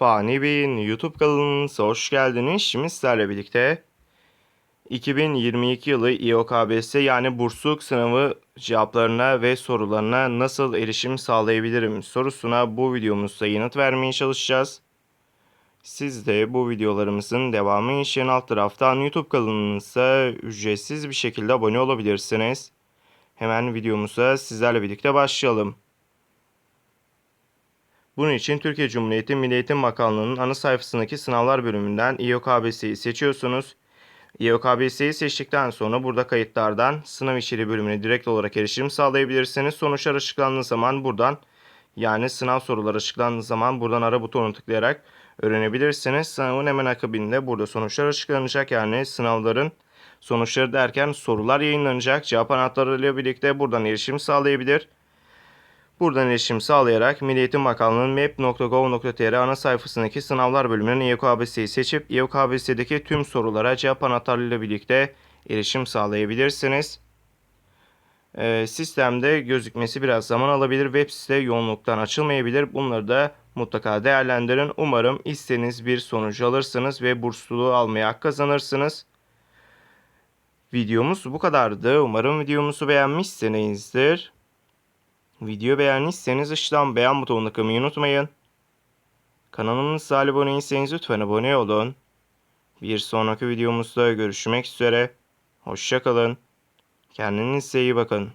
Fani Bey'in YouTube kanalınıza hoş geldiniz. Şimdi sizlerle birlikte 2022 yılı İOKBS yani bursluluk sınavı cevaplarına ve sorularına nasıl erişim sağlayabilirim sorusuna bu videomuzda yanıt vermeye çalışacağız. Siz de bu videolarımızın devamı için alt taraftan YouTube kanalımıza ücretsiz bir şekilde abone olabilirsiniz. Hemen videomuza sizlerle birlikte başlayalım. Bunun için Türkiye Cumhuriyeti Milli Eğitim Bakanlığı'nın ana sayfasındaki sınavlar bölümünden İOKBS'yi seçiyorsunuz. İOKBS'yi seçtikten sonra burada kayıtlardan sınav içeriği bölümüne direkt olarak erişim sağlayabilirsiniz. Sonuçlar açıklandığı zaman buradan yani sınav soruları açıklandığı zaman buradan ara butonunu tıklayarak öğrenebilirsiniz. Sınavın hemen akabinde burada sonuçlar açıklanacak yani sınavların sonuçları derken sorular yayınlanacak. Cevap anahtarıyla birlikte buradan erişim sağlayabilir. Buradan erişim sağlayarak Milli Eğitim Bakanlığı'nın map.gov.tr ana sayfasındaki sınavlar bölümünden İOKBS'yi seçip İOKBS'deki tüm sorulara cevap anahtarıyla birlikte erişim sağlayabilirsiniz. Ee, sistemde gözükmesi biraz zaman alabilir. Web site yoğunluktan açılmayabilir. Bunları da mutlaka değerlendirin. Umarım istediğiniz bir sonucu alırsınız ve bursluluğu almaya hak kazanırsınız. Videomuz bu kadardı. Umarım videomuzu beğenmişsinizdir. Video beğendiyseniz aşağıdan beğen butonuna kılmayı unutmayın. Kanalımıza abone lütfen abone olun. Bir sonraki videomuzda görüşmek üzere. Hoşçakalın. Kendinize iyi bakın.